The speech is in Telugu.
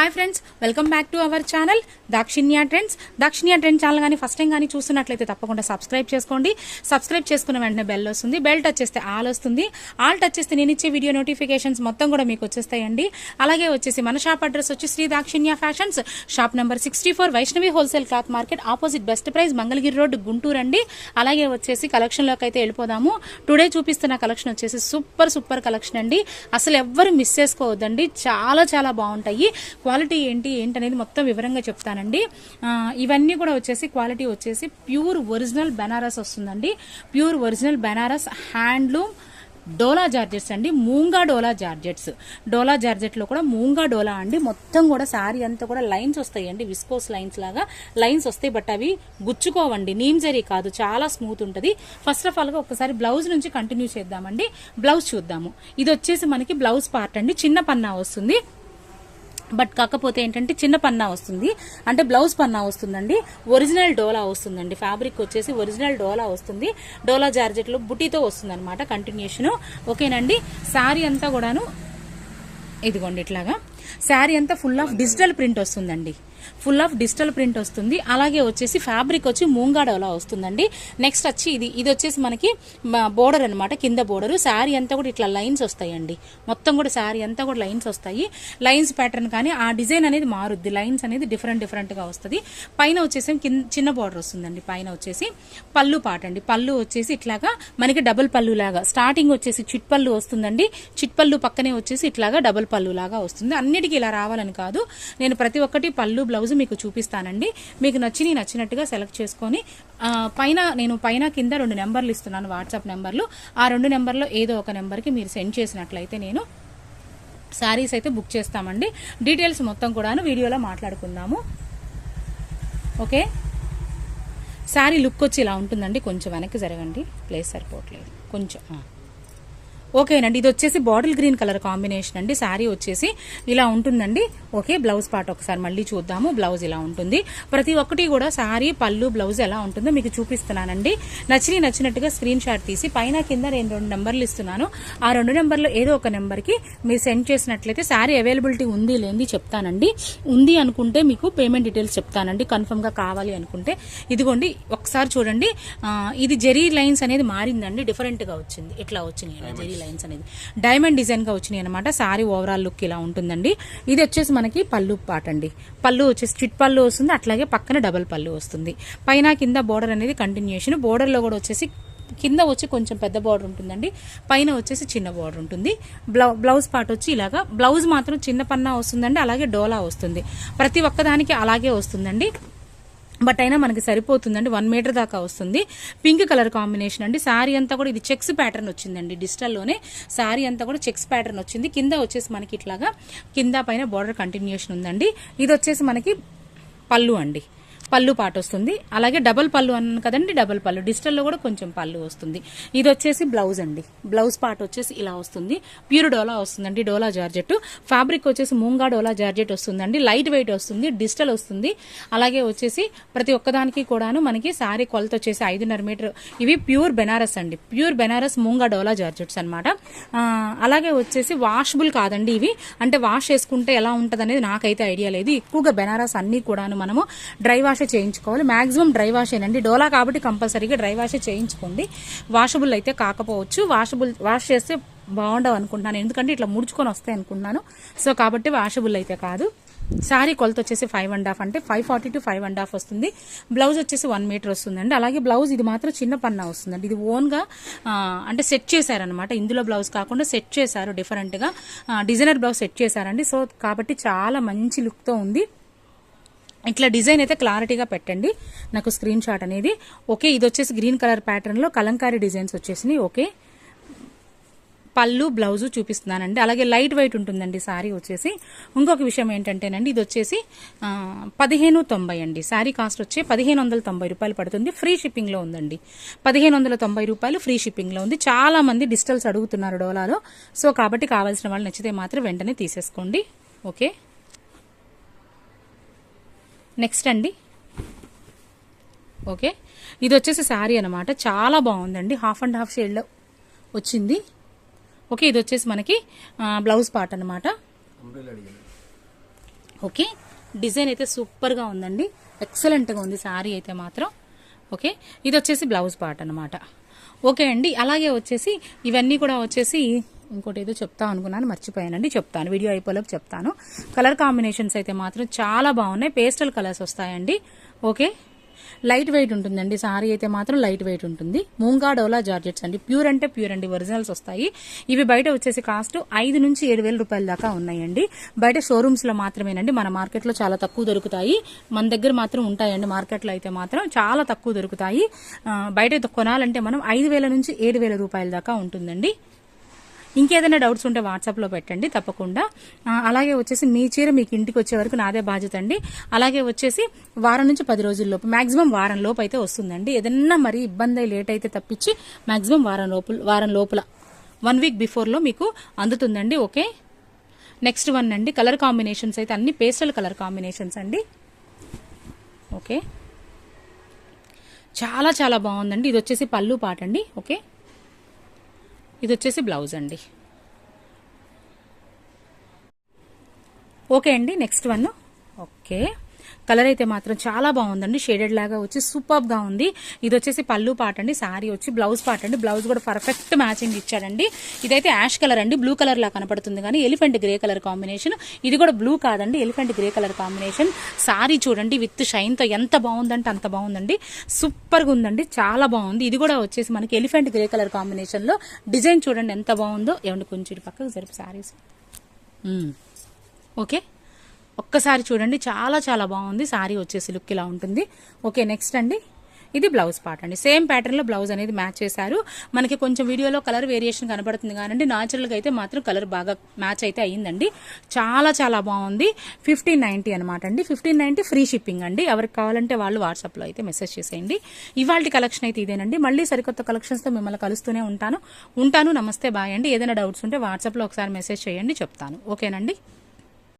Hi friends welcome back to our channel Dakshinya trends Dakshinya trend channel కానీ ఫస్ట్ టైం కానీ చూస్తున్నట్లయితే తప్పకుండా సబ్స్క్రైబ్ చేసుకోండి. సబ్స్క్రైబ్ చేసుకున్న వెంటనే బెల్ వస్తుంది. బెల్ టచ్ చేస్తే ఆల్ వస్తుంది. ఆల్ టచ్ చేస్తే నేను ఇచ్చే వీడియో నోటిఫికేషన్స్ మొత్తం కూడా మీకు వచ్చేస్తాయండి. అలాగే వచ్చేసి మన షాప్ అడ్రస్ వచ్చి Shri Dakshinya fashions shop number sixty four Vaishnavi wholesale cloth market opposite best price Mangalagiri road Guntur అండి. అలాగే వచ్చేసి కలెక్షన్లోకి అయితే వెళ్ళిపోదాము. టుడే చూపిస్తున్న కలెక్షన్ వచ్చేసి సూపర్ సూపర్ కలెక్షన్ అండి. అసలు ఎవ్వరు మిస్ చేసుకోవద్దండి. చాలా చాలా బాగుంటాయి. క్వాలిటీ ఏంటి ఏంటి అనేది మొత్తం వివరంగా చెప్తానండి. ఇవన్నీ కూడా వచ్చేసి క్వాలిటీ వచ్చేసి ప్యూర్ ఒరిజినల్ బెనారస్ వస్తుందండి. Pure original Banaras handloom dola georgettes అండి. మూంగా డోలా జార్జెట్స్. డోలా జార్జెట్లో కూడా మూంగా డోలా అండి. మొత్తం కూడా శారీ అంతా కూడా లైన్స్ వస్తాయండి. విస్కోస్ లైన్స్ లాగా లైన్స్ వస్తాయి. బట్ అవి గుచ్చుకోవండి. నీమ్ జరీ కాదు. చాలా స్మూత్ ఉంటుంది. ఫస్ట్ ఆఫ్ ఆల్గా ఒకసారి బ్లౌజ్ నుంచి కంటిన్యూ చేద్దామండి. బ్లౌజ్ చూద్దాము. ఇది వచ్చేసి మనకి బ్లౌజ్ పార్ట్ అండి. చిన్న పన్నా వస్తుంది. బట్ కాకపోతే ఏంటంటే చిన్న పన్నా వస్తుంది. అంటే బ్లౌజ్ పన్నా వస్తుందండి. ఒరిజినల్ డోలా వస్తుందండి. ఫ్యాబ్రిక్ వచ్చేసి ఒరిజినల్ డోలా వస్తుంది. డోలా జార్జెట్లో బుటీతో వస్తుంది అనమాట కంటిన్యూషన్. ఓకేనండి? శారీ అంతా కూడాను ఇదిగోండి ఇట్లాగా. శారీ అంతా ఫుల్ ఆఫ్ డిజిటల్ ప్రింట్ వస్తుందండి. ఫుల్ ఆఫ్ డిజిటల్ ప్రింట్ వస్తుంది. అలాగే వచ్చేసి ఫ్యాబ్రిక్ వచ్చి మూంగాడోలా వస్తుందండి. నెక్స్ట్ వచ్చి ఇది ఇది వచ్చేసి మనకి బోర్డర్ అనమాట కింద బోర్డర్ శారీ అంతా కూడా ఇట్లా లైన్స్ వస్తాయండి. మొత్తం కూడా శారీ అంతా కూడా లైన్స్ వస్తాయి. లైన్స్ ప్యాటర్న్ కానీ ఆ డిజైన్ అనేది మారుద్ది. లైన్స్ అనేది డిఫరెంట్ డిఫరెంట్గా వస్తుంది. పైన వచ్చేసి కింద చిన్న బోర్డర్ వస్తుందండి. పైన వచ్చేసి పళ్ళు పాట అండి. పళ్ళు వచ్చేసి ఇట్లాగా మనకి డబుల్ పళ్ళు లాగా. స్టార్టింగ్ వచ్చేసి చిట్ పళ్ళు వస్తుందండి. చిట్ పళ్ళు పక్కనే వచ్చేసి ఇట్లాగా డబుల్ పళ్ళు లాగా వస్తుంది. అన్నిటికీ ఇలా రావాలని కాదు. నేను ప్రతి ఒక్కటి పళ్ళు బ్లౌజ్ మీకు చూపిస్తానండి. మీకు నచ్చి నచ్చినట్టుగా సెలెక్ట్ చేసుకొని పైన నేను పైన కింద రెండు నెంబర్లు ఇస్తున్నాను వాట్సాప్ నెంబర్లు. ఆ రెండు నెంబర్లో ఏదో ఒక నెంబర్కి మీరు సెండ్ చేసినట్లయితే నేను శారీస్ అయితే బుక్ చేస్తామండి. డీటెయిల్స్ మొత్తం కూడాను వీడియోలో మాట్లాడుకుందాము. ఓకే? శారీ లుక్ వచ్చి ఇలా ఉంటుందండి. కొంచెం వెనక్కి జరగండి. ప్లేస్ సరిపోవట్లేదు. కొంచెం ఓకేనండి. ఇది వచ్చేసి బాటిల్ గ్రీన్ కలర్ కాంబినేషన్ అండి. శారీ వచ్చేసి ఇలా ఉంటుందండి. ఓకే బ్లౌజ్ పార్ట్ ఒకసారి మళ్ళీ చూద్దాము. బ్లౌజ్ ఇలా ఉంటుంది. ప్రతి ఒక్కటి కూడా శారీ పళ్ళు బ్లౌజ్ ఎలా ఉంటుందో మీకు చూపిస్తున్నానండి. నచ్చి నచ్చినట్టుగా స్క్రీన్ షాట్ తీసి పైన కింద నేను రెండు నెంబర్లు ఇస్తున్నాను. ఆ రెండు నెంబర్లో ఏదో ఒక నెంబర్కి మీరు సెండ్ చేసినట్లయితే శారీ అవైలబిలిటీ ఉంది లేనిది చెప్తానండి. ఉంది అనుకుంటే మీకు పేమెంట్ డీటెయిల్స్ చెప్తానండి. కన్ఫర్మ్గా కావాలి అనుకుంటే. ఇదిగోండి ఒకసారి చూడండి. ఇది జెరీ లైన్స్ అనేది మారిందండి. డిఫరెంట్గా వచ్చింది. ఇట్లా వచ్చినాయి జెరీ లైన్స్ అనేది. డైమండ్ డిజైన్గా వచ్చినాయి అనమాట సారీ ఓవరాల్ లుక్ ఇలా ఉంటుందండి. ఇది వచ్చేసి మనకి పళ్ళు పాట అండి. పళ్ళు వచ్చేసి చిట్ పళ్ళు వస్తుంది. అట్లాగే పక్కన డబల్ పళ్ళు వస్తుంది. పైన కింద బోర్డర్ అనేది కంటిన్యూషన్ బోర్డర్లో కూడా వచ్చేసి కింద వచ్చి కొంచెం పెద్ద బార్డర్ ఉంటుందండి. పైన వచ్చేసి చిన్న బార్డర్ ఉంటుంది. బ్లౌ బ్లౌజ్ పార్ట్ వచ్చి ఇలాగా బ్లౌజ్ మాత్రం చిన్న పన్నా వస్తుందండి. అలాగే డోలా వస్తుంది. ప్రతి ఒక్కదానికి అలాగే వస్తుందండి. బట్ అయినా మనకి సరిపోతుందండి. వన్ మీటర్ దాకా వస్తుంది. పింక్ కలర్ కాంబినేషన్ అండి. శారీ అంతా కూడా ఇది చెక్స్ ప్యాటర్న్ వచ్చిందండి డిజిటల్లోనే. శారీ అంతా కూడా చెక్స్ ప్యాటర్న్ వచ్చింది. కింద వచ్చేసి మనకి ఇట్లాగా కింద పైన బార్డర్ కంటిన్యూషన్ ఉందండి. ఇది వచ్చేసి మనకి పళ్ళు అండి. పళ్ళు పాట వస్తుంది. అలాగే డబల్ పళ్ళు అన్నాను కదండి డబల్ పళ్ళు. డిజిటల్లో కూడా కొంచెం పళ్ళు వస్తుంది. ఇది వచ్చేసి బ్లౌజ్ అండి. బ్లౌజ్ పార్ట్ వచ్చేసి ఇలా వస్తుంది. ప్యూర్ డోలా వస్తుందండి డోలా జార్జెట్ ఫ్యాబ్రిక్ వచ్చేసి మూంగా డోలా జార్జెట్ వస్తుందండి. లైట్ వెయిట్ వస్తుంది డిజిటల్ వస్తుంది. అలాగే వచ్చేసి ప్రతి ఒక్కదానికి కూడాను మనకి శారీ కొలత వచ్చేసి ఐదున్నర మీటర్. ఇవి ప్యూర్ బెనారస్ అండి. ప్యూర్ బెనారస్ మూంగా డోలా జార్జెట్స్ అనమాట అలాగే వచ్చేసి వాషబుల్ కాదండి ఇవి. అంటే వాష్ చేసుకుంటే ఎలా ఉంటుంది అనేది నాకైతే ఐడియా లేదు. ఎక్కువగా బెనారస్ అన్ని కూడాను మనము డ్రై వాష్ చేయించుకోవాలి. మ్యాక్సిమం డ్రై వాష్ ఏనండి డోలా కాబట్టి కంపల్సరీగా డ్రై వాషే చేయించుకోండి. వాషబుల్ అయితే కాకపోవచ్చు. వాషబుల్ వాష్ చేస్తే బాగుండవు అనుకుంటున్నాను. ఎందుకంటే ఇట్లా ముడుచుకొని వస్తాయి అనుకుంటున్నాను. సో కాబట్టి వాషబుల్ అయితే కాదు. శారీ కొలత వచ్చేసి ఫైవ్ అండ్ హాఫ్ అంటే five forty two five and half వస్తుంది. బ్లౌజ్ వచ్చేసి వన్ మీటర్ వస్తుందండి. అలాగే బ్లౌజ్ ఇది మాత్రం చిన్న పన్నా వస్తుందండి. ఇది ఓన్గా అంటే సెట్ చేశారనమాట ఇందులో బ్లౌజ్ కాకుండా సెట్ చేశారు డిఫరెంట్గా. డిజైనర్ బ్లౌజ్ సెట్ చేశారండి. సో కాబట్టి చాలా మంచి లుక్తో ఉంది. ఇట్లా డిజైన్ అయితే క్లారిటీగా పెట్టండి. నాకు స్క్రీన్ షాట్ అనేది. ఓకే ఇది వచ్చేసి గ్రీన్ కలర్ ప్యాటర్న్లో కలంకారీ డిజైన్స్ వచ్చేసినాయి. ఓకే. పళ్ళు బ్లౌజు చూపిస్తున్నానండి. అలాగే లైట్ వెయిట్ ఉంటుందండి శారీ వచ్చేసి. ఇంకొక విషయం ఏంటంటేనండి ఇది వచ్చేసి పదిహేను తొంభై అండి. శారీ కాస్ట్ వచ్చి పదిహేను వందల తొంభై రూపాయలు పడుతుంది. ఫ్రీ షిప్పింగ్లో ఉందండి. పదిహేను వందల తొంభై రూపాయలు ఫ్రీ షిప్పింగ్లో ఉంది. చాలా మంది డిజిటల్స్ అడుగుతున్నారు డోలాలో. సో కాబట్టి కావాల్సిన వాళ్ళు నచ్చితే మాత్రం వెంటనే తీసేసుకోండి. ఓకే. నెక్స్ట్ అండి. ఓకే ఇది వచ్చేసి శారీ అనమాట చాలా బాగుందండి. హాఫ్ అండ్ హాఫ్ షేడ్లో వచ్చింది. ఓకే ఇది వచ్చేసి మనకి బ్లౌజ్ పార్ట్ అనమాట ఓకే డిజైన్ అయితే సూపర్గా ఉందండి. ఎక్సలెంట్గా ఉంది శారీ అయితే మాత్రం. ఓకే ఇది వచ్చేసి బ్లౌజ్ పార్ట్ అనమాట ఓకే అండి. అలాగే వచ్చేసి ఇవన్నీ కూడా వచ్చేసి ఇంకోటి ఏదో చెప్తా అనుకున్నాను మర్చిపోయానండి చెప్తాను. వీడియో అయిపోలోకి చెప్తాను. కలర్ కాంబినేషన్స్ అయితే మాత్రం చాలా బాగున్నాయి. పేస్టల్ కలర్స్ వస్తాయండి. ఓకే లైట్ వెయిట్ ఉంటుందండి. సారీ అయితే మాత్రం లైట్ వెయిట్ ఉంటుంది. మూంగా డోలా జార్జెట్స్ అండి. ప్యూర్ అంటే ప్యూర్ అండి. ఒరిజినల్స్ వస్తాయి. ఇవి బయట వచ్చేసి కాస్ట్ ఐదు నుంచి ఏడు వేల రూపాయల దాకా ఉన్నాయండి. బయట షోరూమ్స్లో మాత్రమేనండి. మన మార్కెట్లో చాలా తక్కువ దొరుకుతాయి. మన దగ్గర మాత్రం ఉంటాయండి. మార్కెట్లో అయితే మాత్రం చాలా తక్కువ దొరుకుతాయి. బయట కొనాలంటే మనం ఐదు వేల నుంచి ఏడు వేల రూపాయల దాకా ఉంటుందండి. ఇంకేదైనా డౌట్స్ ఉంటే వాట్సాప్లో పెట్టండి తప్పకుండా. అలాగే వచ్చేసి మీ చీర మీకు ఇంటికి వచ్చే వరకు నాదే బాధ్యత అండి. అలాగే వచ్చేసి వారం నుంచి పది రోజుల్లోపు మాక్సిమం వారం లోపు అయితే వస్తుందండి. ఏదన్నా మరి ఇబ్బంది లేట్ అయితే తప్పించి మాక్సిమం వారం లోపల వారం లోపల వన్ వీక్ బిఫోర్లో మీకు అందుతుందండి ఓకే? నెక్స్ట్ వన్ అండి కలర్ కాంబినేషన్స్ అయితే అన్ని పేస్టల్ కలర్ కాంబినేషన్స్ అండి. ఓకే? చాలా చాలా బాగుందండి. ఇది వచ్చేసి పళ్ళు పాట అండి ఓకే? ఇది వచ్చేసి బ్లౌజ్ అండి. ఓకే అండి నెక్స్ట్ వన్. ఓకే. కలర్ అయితే మాత్రం చాలా బాగుందండి. షేడెడ్ లాగా వచ్చి సూపర్గా ఉంది. ఇది వచ్చేసి పళ్ళు పాట అండి సారీ వచ్చి బ్లౌజ్ పాట అండి. బ్లౌజ్ కూడా పర్ఫెక్ట్ మ్యాచింగ్ ఇచ్చాడండి ఇదైతే యాష్ కలర్ అండి బ్లూ కలర్ లా కనపడుతుంది కానీ ఎలిఫెంట్ గ్రే కలర్ కాంబినేషన్. ఇది కూడా బ్లూ కాదండి elephant grey colour combination. Sari చూడండి విత్ షైన్తో ఎంత బాగుందంటే అంత బాగుందండి. సూపర్గా ఉందండి చాలా బాగుంది. ఇది కూడా వచ్చేసి మనకి ఎలిఫెంట్ గ్రే కలర్ కాంబినేషన్లో డిజైన్ చూడండి ఎంత బాగుందో. ఏమండి కొంచెం పక్కకు జరిపి సారీస్. ఓకే? ఒక్కసారి చూడండి చాలా చాలా బాగుంది. సారీ వచ్చేసి లుక్ ఇలా ఉంటుంది. ఓకే నెక్స్ట్ అండి. ఇది బ్లౌజ్ పార్ట్ అండి. సేమ్ ప్యాటర్న్లో బ్లౌజ్ అనేది మ్యాచ్ చేశారు. మనకి కొంచెం వీడియోలో కలర్ వేరియేషన్ కనబడుతుంది కానండి న్యాచురల్గా అయితే మాత్రం కలర్ బాగా మ్యాచ్ అయితే అయ్యిందండి. చాలా చాలా బాగుంది. ఫిఫ్టీన్ నైంటీ అనమాట అండి. ఫిఫ్టీన్ నైంటీ ఫ్రీ షిప్పింగ్ అండి. ఎవరికి కావాలంటే వాళ్ళు వాట్సాప్లో అయితే మెసేజ్ చేసేయండి. ఇవాళ కలెక్షన్ అయితే ఇదేనండి. మళ్ళీ సరికొత్త కలెక్షన్స్తో మిమ్మల్ని కలుస్తూనే ఉంటాను. ఉంటాను. నమస్తే బాయ్ అండి. ఏదైనా డౌట్స్ ఉంటే వాట్సాప్లో ఒకసారి మెసేజ్ చేయండి చెప్తాను. ఓకేనండి?